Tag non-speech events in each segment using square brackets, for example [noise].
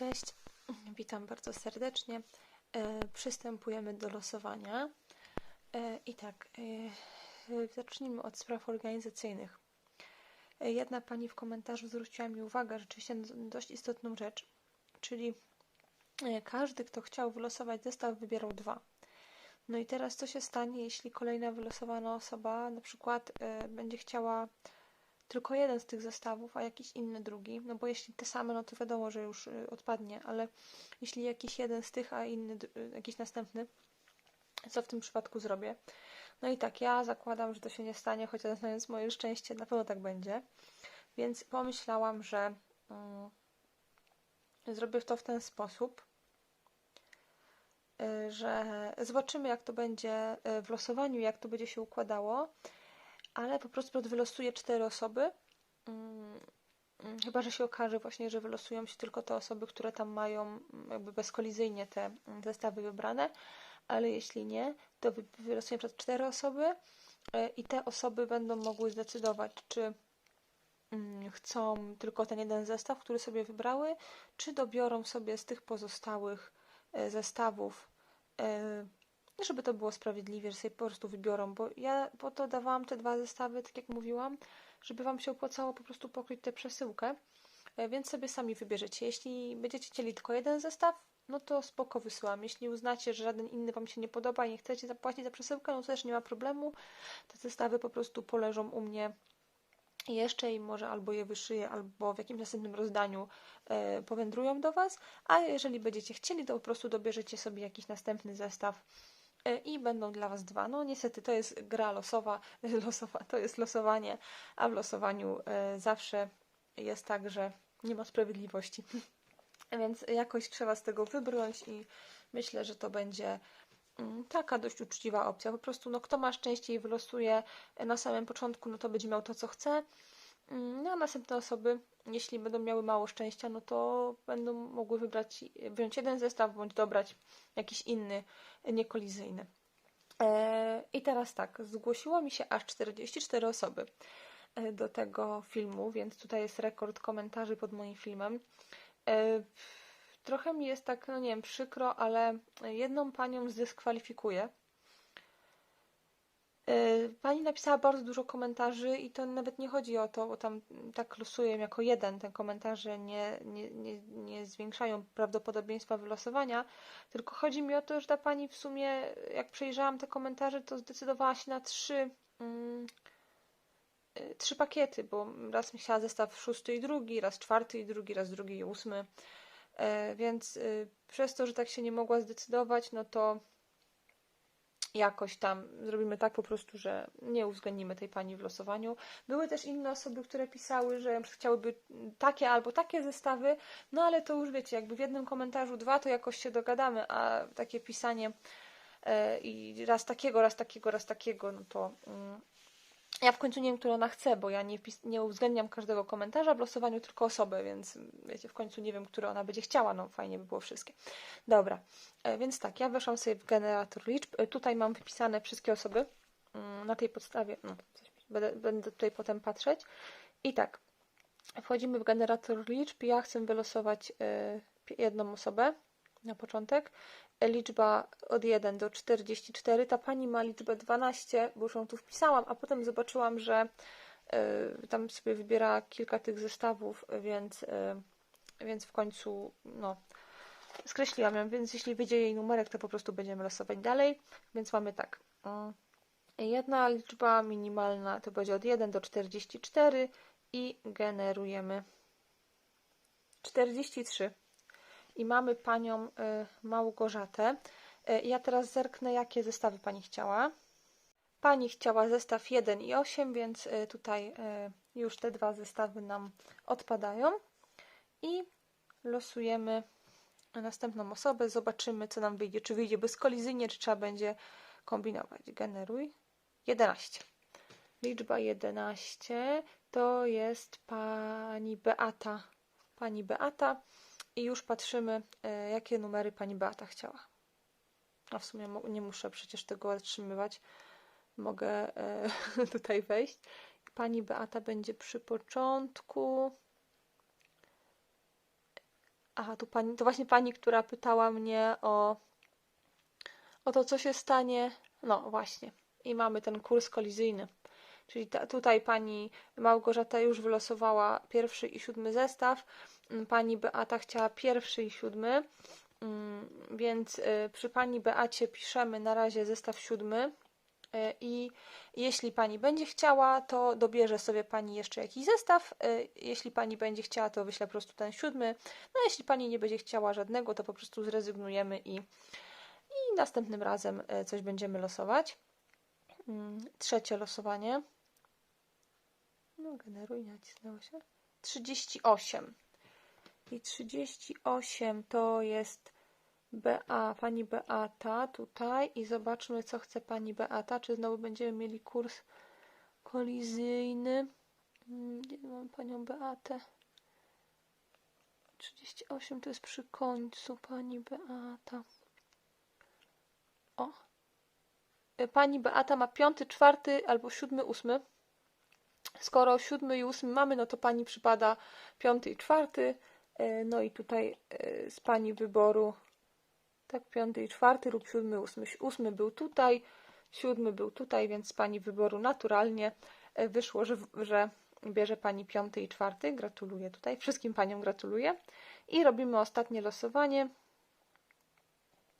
Cześć, witam bardzo serdecznie. E, Przystępujemy do losowania. E, I tak, e, zacznijmy od spraw organizacyjnych. Jedna pani w komentarzu zwróciła mi uwagę rzeczywiście na dość istotną rzecz, czyli każdy, kto chciał wylosować zestaw, wybierał dwa. No i teraz co się stanie, jeśli kolejna wylosowana osoba na przykład będzie chciała tylko jeden z tych zestawów, a jakiś inny drugi, no bo jeśli te same, no to wiadomo, że już y, odpadnie, ale jeśli jakiś jeden z tych, a inny, y, jakiś następny, co w tym przypadku zrobię? No i tak, ja zakładam, że to się nie stanie, chociaż znając moje szczęście, na pewno tak będzie. Więc pomyślałam, że mm, zrobię to w ten sposób, y, że zobaczymy, jak to będzie w losowaniu, jak to będzie się układało ale po prostu wylosuję cztery osoby. Mm, mm, Chyba, że się okaże właśnie, że wylosują się tylko te osoby, które tam mają mm, jakby bezkolizyjnie te zestawy wybrane, ale jeśli nie, to wy- wylosuję przed cztery osoby e, i te osoby będą mogły zdecydować, czy chcą tylko ten jeden zestaw, który sobie wybrały, czy dobiorą sobie z tych pozostałych e, zestawów żeby to było sprawiedliwie, że sobie po prostu wybiorą, bo ja po to dawałam te dwa zestawy, tak jak mówiłam, żeby Wam się opłacało po prostu pokryć tę przesyłkę, E, więc sobie sami wybierzecie. Jeśli będziecie chcieli tylko jeden zestaw, no to spoko wysyłam. Jeśli uznacie, że żaden inny Wam się nie podoba i nie chcecie zapłacić za przesyłkę, no to też nie ma problemu. Te zestawy po prostu poleżą u mnie jeszcze i może albo je wyszyję, albo w jakimś następnym rozdaniu e, powędrują do Was, a jeżeli będziecie chcieli, to po prostu dobierzecie sobie jakiś następny zestaw i będą dla Was dwa. No niestety to jest gra losowa, [laughs] losowa to jest losowanie, a w losowaniu e, zawsze jest tak, że nie ma sprawiedliwości. [laughs] Więc jakoś trzeba z tego wybrnąć i myślę, że to będzie mm, taka dość uczciwa opcja. Po prostu, no kto ma szczęście i wylosuje na samym początku, no to będzie miał to, co chce. Mm, No a następne osoby, jeśli będą miały mało szczęścia, no to będą mogły wybrać, wziąć jeden zestaw, bądź dobrać jakiś inny, niekolizyjny. E, I teraz tak, zgłosiło mi się aż 44 osoby e, do tego filmu, więc tutaj jest rekord komentarzy pod moim filmem. E, Trochę mi jest tak, no nie wiem, przykro, ale jedną panią zdyskwalifikuję. E, Pani napisała bardzo dużo komentarzy i to nawet nie chodzi o to, bo tam tak losuję jako jeden. Te komentarze nie, nie, nie, nie zwiększają prawdopodobieństwa wylosowania, tylko chodzi mi o to, że ta pani w sumie, jak przejrzałam te komentarze, to zdecydowała się na trzy, mm, y, trzy pakiety, bo raz chciała zestaw szósty i drugi, raz czwarty i drugi, raz drugi i ósmy. E, Więc przez to, że tak się nie mogła zdecydować, no to jakoś tam zrobimy tak po prostu, że nie uwzględnimy tej pani w losowaniu. Były też inne osoby, które pisały, że chciałyby takie albo takie zestawy, no ale to już wiecie, jakby w jednym komentarzu dwa, to jakoś się dogadamy, a takie pisanie e, i raz takiego, raz takiego, raz takiego, no to mm, ja w końcu nie wiem, które ona chce, bo ja nie, nie uwzględniam każdego komentarza w losowaniu, tylko osobę, więc wiecie, w końcu nie wiem, które ona będzie chciała. No fajnie by było wszystkie. Dobra, e, więc tak, ja weszłam sobie w generator liczb. E, Tutaj mam wypisane wszystkie osoby. Mm, Na tej podstawie, no, będę, będę tutaj potem patrzeć. I tak, wchodzimy w generator liczb. Ja chcę wylosować e, jedną osobę na początek. Liczba od 1 do 44. Ta pani ma liczbę 12, bo już ją tu wpisałam, a potem zobaczyłam, że e, tam sobie wybiera kilka tych zestawów, więc, e, więc w końcu no, skreśliłam ją, więc jeśli wyjdzie jej numerek, to po prostu będziemy losować dalej. Więc mamy tak. mm, Jedna liczba minimalna to będzie od 1 do 44 i generujemy 43. I mamy panią y, Małgorzatę. Y, Ja teraz zerknę, jakie zestawy pani chciała. Pani chciała zestaw 1 i 8, więc y, tutaj już te dwa zestawy nam odpadają. I losujemy następną osobę. Zobaczymy, co nam wyjdzie. Czy wyjdzie bezkolizyjnie, czy trzeba będzie kombinować. Generuj. 11. Liczba 11 to jest pani Beata. Pani Beata. I już patrzymy, e, jakie numery pani Beata chciała. A w sumie nie muszę przecież tego otrzymywać. Mogę e, [laughs] tutaj wejść. Pani Beata będzie przy początku. Aha, tu pani, to właśnie pani, która pytała mnie o, o to, co się stanie. No właśnie. I mamy ten kurs kolizyjny. Czyli ta, tutaj pani Małgorzata już wylosowała pierwszy i siódmy zestaw. Mm, Pani Beata chciała pierwszy i siódmy. Mm, Więc y, przy pani Beacie piszemy na razie zestaw siódmy. Y, I jeśli pani będzie chciała, to dobierze sobie pani jeszcze jakiś zestaw. Y, Jeśli pani będzie chciała, to wyślę po prostu ten siódmy. No, jeśli pani nie będzie chciała żadnego, to po prostu zrezygnujemy i, i następnym razem coś będziemy losować. Mm, Trzecie losowanie. No, generuj, nacisnęło się. 38. I 38 to jest BA, pani Beata tutaj i zobaczmy, co chce pani Beata. Czy znowu będziemy mieli kurs kolizyjny? Mm, Gdzie mam panią Beatę? 38 to jest przy końcu pani Beata. O. Y, Pani Beata ma piąty, czwarty albo siódmy, ósmy. Skoro siódmy i ósmy mamy, no to pani przypada piąty i czwarty. E, No i tutaj e, z pani wyboru, tak, piąty i czwarty lub siódmy, ósmy. Ósmy był tutaj, siódmy był tutaj, więc z pani wyboru naturalnie e, wyszło, że, że bierze pani piąty i czwarty. Gratuluję tutaj, wszystkim paniom gratuluję. I robimy ostatnie losowanie.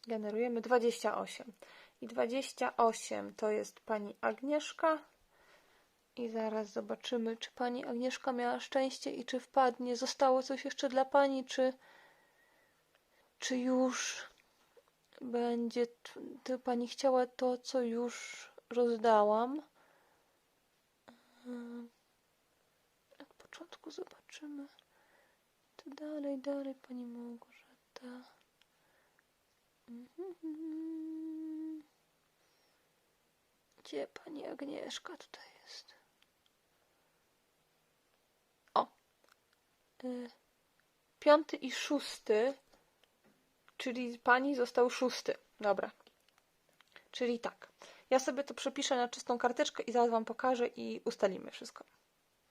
Generujemy 28. I 28 to jest pani Agnieszka. I zaraz zobaczymy, czy pani Agnieszka miała szczęście i czy wpadnie. Zostało coś jeszcze dla pani, czy, czy już będzie. Pani chciała to, co już rozdałam. Ym, Od początku zobaczymy. To dalej, dalej, pani Małgorzata. Mhm. Gdzie pani Agnieszka tutaj jest? O. Y, Piąty i szósty, czyli pani został szósty. Dobra. Czyli tak. Ja sobie to przepiszę na czystą karteczkę i zaraz wam pokażę i ustalimy wszystko.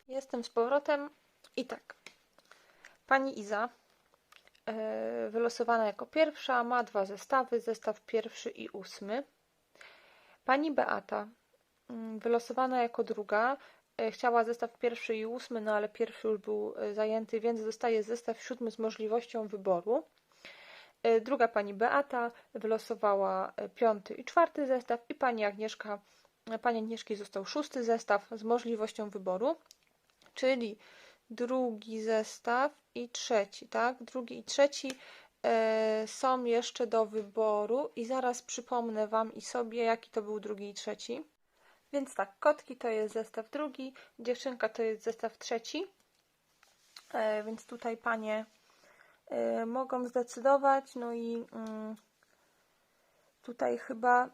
Jestem z powrotem i tak. Pani Iza e, wylosowana jako pierwsza, ma dwa zestawy, zestaw pierwszy i ósmy. Pani Beata, mm, wylosowana jako druga, chciała zestaw pierwszy i ósmy, no ale pierwszy już był e, zajęty, więc dostaje zestaw siódmy z możliwością wyboru. E, Druga pani Beata wylosowała e, piąty i czwarty zestaw i pani Agnieszka, e, pani Agnieszki został szósty zestaw z możliwością wyboru, czyli drugi zestaw i trzeci, tak? Drugi i trzeci e, są jeszcze do wyboru i zaraz przypomnę Wam i sobie, jaki to był drugi i trzeci. Więc tak, kotki to jest zestaw drugi, dziewczynka to jest zestaw trzeci. E, więc tutaj panie e, mogą zdecydować. No i mm, tutaj chyba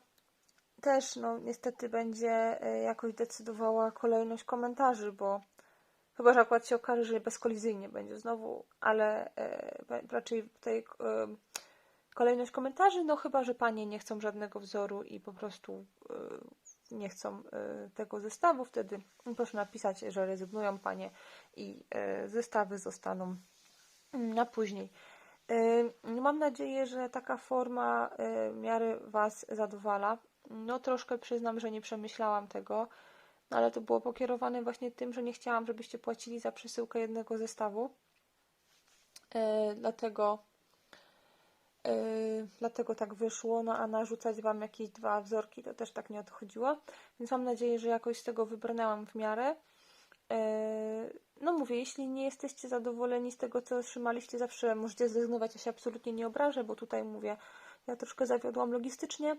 też, no niestety będzie e, jakoś decydowała kolejność komentarzy, bo chyba, że akurat się okaże, że bezkolizyjnie będzie znowu, ale raczej tutaj kolejność komentarzy, no chyba, że panie nie chcą żadnego wzoru i po prostu nie chcą e, tego zestawu, wtedy proszę napisać, że rezygnują panie i e, zestawy zostaną mm, na później. E, Mam nadzieję, że taka forma w miarę Was zadowala. No troszkę przyznam, że nie przemyślałam tego, no ale to było pokierowane właśnie tym, że nie chciałam, żebyście płacili za przesyłkę jednego zestawu. Dlatego Yy, dlatego tak wyszło, no a narzucać Wam jakieś dwa wzorki to też tak nie odchodziło, więc mam nadzieję, że jakoś z tego wybrnęłam w miarę. Yy, no mówię, jeśli nie jesteście zadowoleni z tego, co otrzymaliście, zawsze możecie zrezygnować, ja się absolutnie nie obrażę, bo tutaj mówię, ja troszkę zawiodłam logistycznie,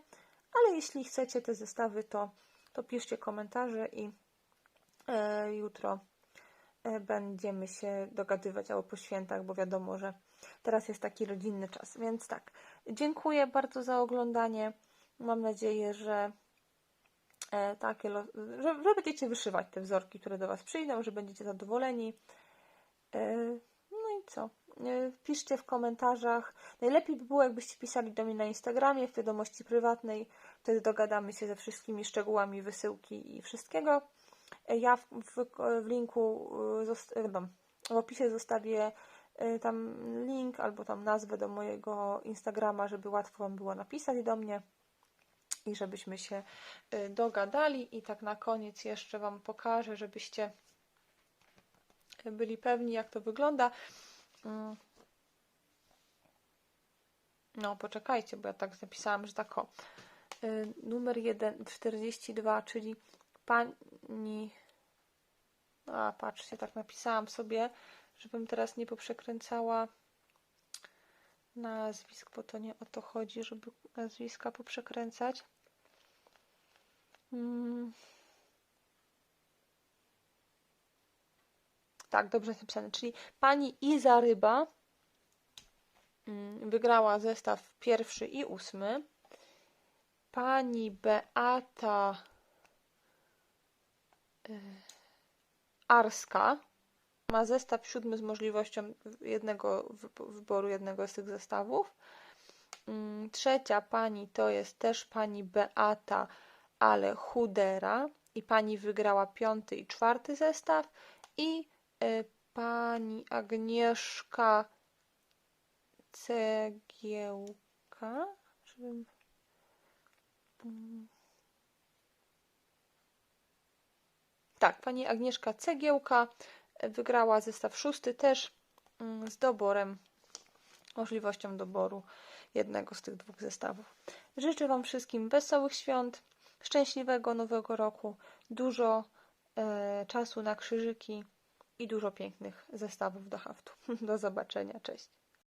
ale jeśli chcecie te zestawy, to, to piszcie komentarze i yy, jutro będziemy się dogadywać albo po świętach, bo wiadomo, że teraz jest taki rodzinny czas. Więc tak, dziękuję bardzo za oglądanie. Mam nadzieję, że e, takie, że, że będziecie wyszywać te wzorki, które do Was przyjdą, że będziecie zadowoleni. E, no i co? E, Piszcie w komentarzach. Najlepiej by było, jakbyście pisali do mnie na Instagramie, w wiadomości prywatnej. Wtedy dogadamy się ze wszystkimi szczegółami wysyłki i wszystkiego. Ja w, w, w linku, w opisie zostawię tam link albo tam nazwę do mojego Instagrama, żeby łatwo Wam było napisać do mnie i żebyśmy się y, dogadali. I tak na koniec jeszcze Wam pokażę, żebyście byli pewni, jak to wygląda. Mm. No, poczekajcie, bo ja tak zapisałam, że tak o. Y, numer 1, 42, czyli pani. A, patrzcie, tak napisałam sobie, żebym teraz nie poprzekręcała nazwisk, bo to nie o to chodzi, żeby nazwiska poprzekręcać. Hmm. Tak, dobrze jest napisane. Czyli pani Iza Ryba mm, wygrała zestaw pierwszy i ósmy. Pani Beata y, Arska ma zestaw siódmy z możliwością jednego wyboru jednego z tych zestawów. Mm, trzecia pani to jest też pani Beata, ale Chudera i pani wygrała piąty i czwarty zestaw i y, pani Agnieszka Cegiełka, żebym tak, pani Agnieszka Cegiełka wygrała zestaw szósty też mm, z doborem, możliwością doboru jednego z tych dwóch zestawów. Życzę Wam wszystkim wesołych świąt, szczęśliwego nowego roku, dużo e, czasu na krzyżyki i dużo pięknych zestawów do haftu. [laughs] Do zobaczenia, cześć.